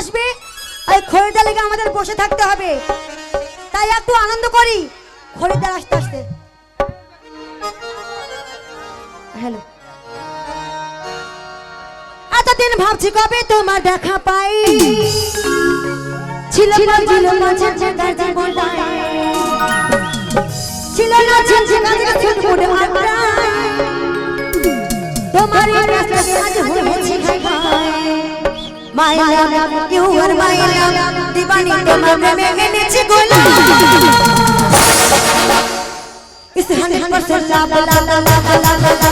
আসবে এই খরিদা লেগে আমাদের বসে থাকতে হবে। তাই একটু আনন্দ করি খরিদার আসতে আসতে। হ্যালো। এতদিন ভাবছি কবে তোমার দেখা পাই। ছিল তোমার মাইলাম ইউ আর মাইলাম, দিবানি তোমার প্রেমে এনেছি গোলাম। ইস হান্ড্রেড পার্সেন্ট লাভ লাভ লাভ লাভ লাভ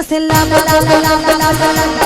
মশলা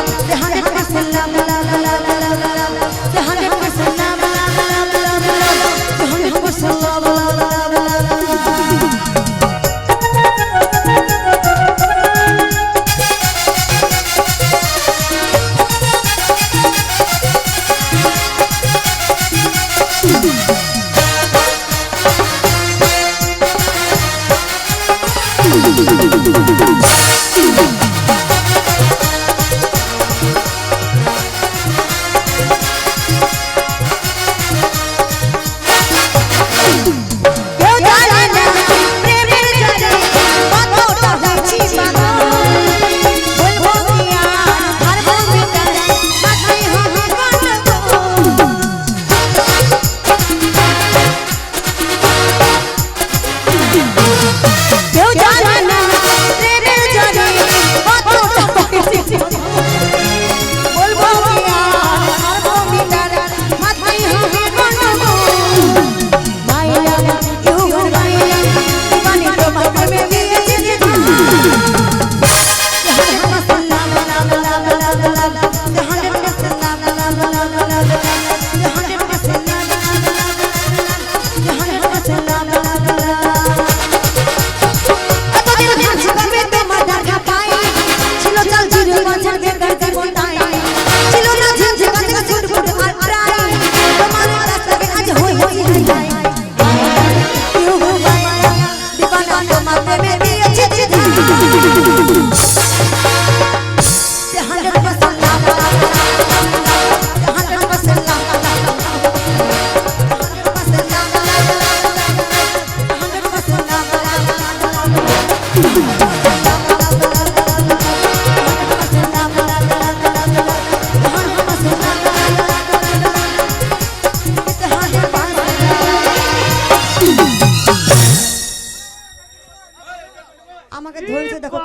আমাকে ধরেছে দেখো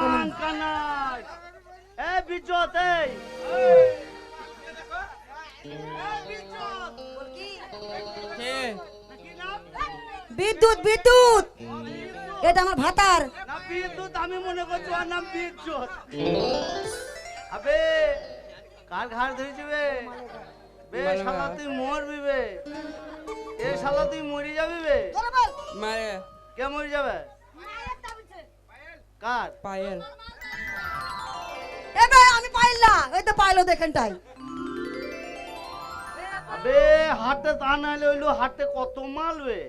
এ বিদ্যুৎ বিদ্যুৎ! এটা আমার ভাতার। বিদ্যুৎ আমি মনে করছি আমার নাম বিদ্যুৎ কার ঘাড় ধরেছি বে? তুই মরবি বে। এ তুই মরে যাবি বে? কে মরি যাবে? কার? পায়েল। এবার আমি পাইলা এই তো পাইলো দেখেনটাই আবে হাটে তা নাহলে হইল হাটে কত মাল বে?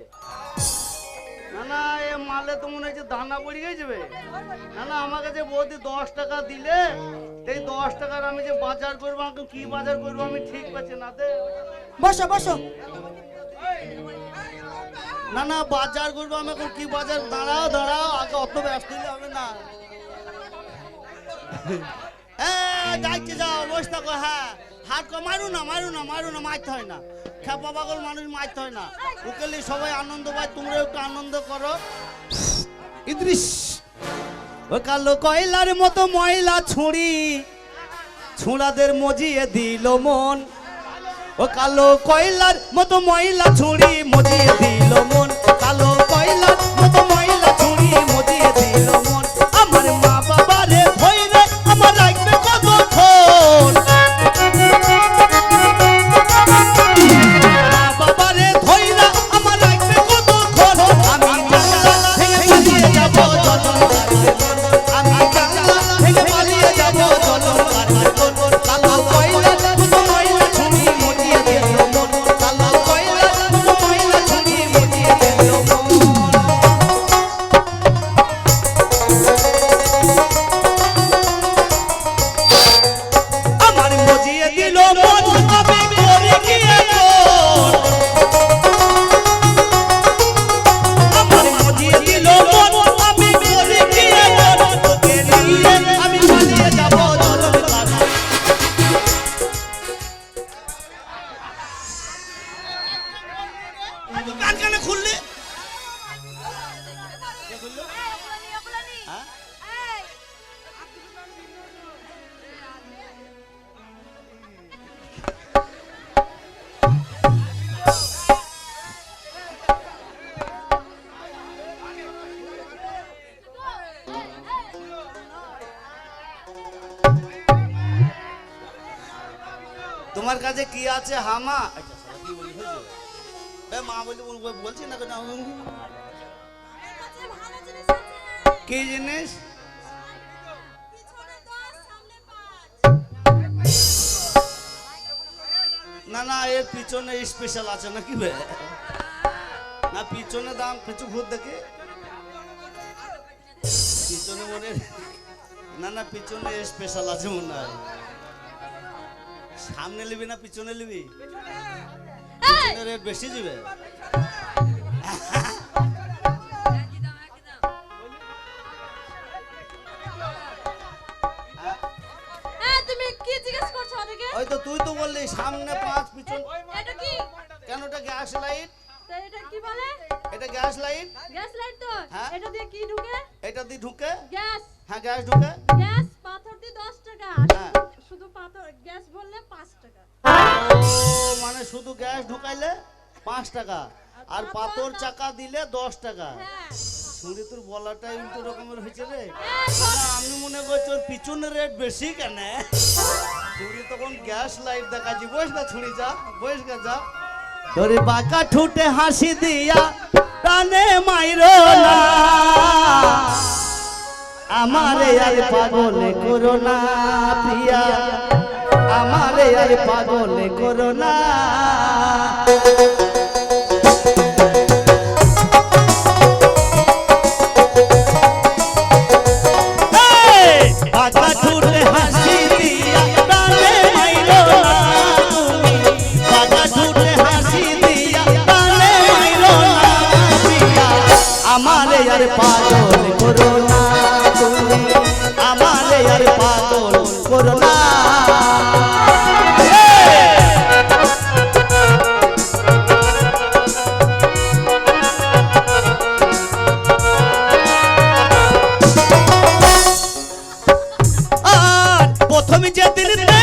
না না এ মালে তো মনে হচ্ছে দানা পড়ে গেছে বে। না না আমাকে যে বৌদি দশ টাকা দিলে এই দশ টাকার আমি যে বাজার করব আমাকে কি বাজার করব আমি ঠিক পাচ্ছি না দে। বসো বসো। না না, বাজার করব আমি এখন, কি বাজার? দাঁড়াও দাঁড়াও, আগে অত ব্যস্ত হবে না। যাইতে যাও হ্যাঁ। হাত মারু না মারু না মারু না, মারতে হয় না। মানুষ, মারতে হয় না। উকেলি সবাই আনন্দ পায় একটু আনন্দ করো। মতো ময়লা ছুঁড়ি। ছুঁড়াদের মজিয়ে দিল মন। ও কালো কয়লার মতো ময়লা ছুঁড়ি মজিয়ে দিল মন। তোমার কাছে কি আছে হামা? আচ্ছা? এ, মা বলি বল- বলছি না কি জিনিস? না না এর পিছনে স্পেশাল আছে নাকি না পিছনে দাম কিছু ভূত দেখে? পিছনে মনে না না পিছনে স্পেশাল আছে মনে হয়। সামনে নিবি না পিছনে নিবি? পিছনে। রেট বেশি যাবে তুমি কি জিজ্ঞেস করছ ওই তো তুই তো বললি সামনে পাঁচ পিছন এটা কি? কেন ওটা গ্যাস লাইট এটা কি বলে? এটা গ্যাস লাইট গ্যাস লাইট তো? হ্যাঁ। এটা দিয়ে কি ঢুকে? এটা দিয়ে ঢুকে? গ্যাস হ্যাঁ গ্যাস ঢুকে। গ্যাস শুধু গ্যাস ভরলে পাঁচ টাকা। মানে শুধু গ্যাস ঢুকাইলে পাঁচ টাকা আর পাথর চাকা দিলে দশ টাকা। হ্যাঁ। শুনে তোর বলাটা উল্টো রকমের হয়েছে রে। আমি মনে করছি ওর পিছনে রেট বেশি কেন? ছুরি তখন গ্যাস লাইট দেখাচ্ছি। বস না ছুরি যা বস গা যা। তোর বাঁকা ঠুটে হাসি দিয়া টানে মাইরো না। আমারে আর পাগলে করো না প্রিয়া। আমারে আর পাগলে করো না। আর প্রথমে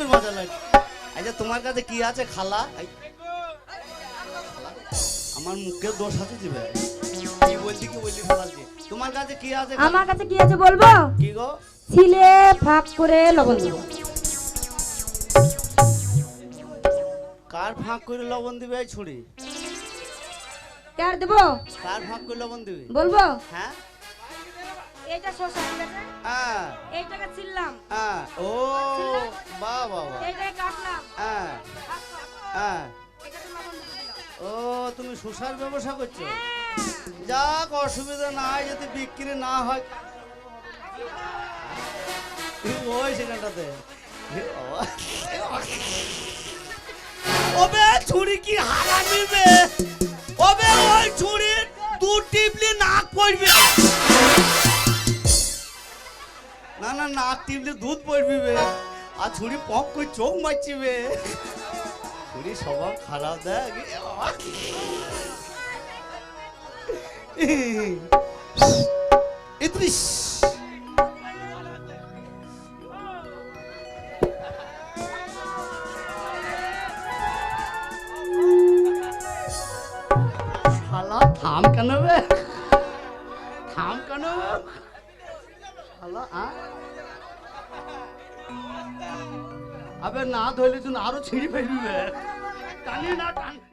করে মাজা লড়াই আচ্ছা তোমার কাছে কি আছে খালা? আমার মুখে দোষ আছে দিবে কি বলছি কি বললি ফেলালছি তোমার কাছে কি আছে আমার কাছে কি আছে বলব? কি গো? ছিলে ফাঁক করে লবণ দেবো। কার ফাঁক করে লবণ দিবে এই ছুরি? কার দেবো? কার ফাঁক করে লবণ দিবে? বলব? হ্যাঁ? এইটা ঠিক আছে? হ্যাঁ। এইটাকে ছিললাম হ্যাঁ। ও বাহ বাহ বাহ এইটাকে কাটলাম। হ্যাঁ। হ্যাঁ। ও তুমি সুসার ব্যবসা করছ? যাক অসুবিধা নাই যদি বিক্রি না হয়। ওই সেখানটাতে। ওবে ছুরি কি হারামি বে? ওবে ওই ছুরি দু টিপলি নাক পড়বে। না না নাক টিপলি দুধ পড়বি আর ছুরি পক করে চোখ মারছি বে। ছুরি স্বভাব খারাপ দেখ। ইদ্রিস শালা, থাম কেন বে? থাম কেন শালা, আ? আবে না ধরলে তুমি আরও ছিঁড়ি ফেলবে। টানি না টানি।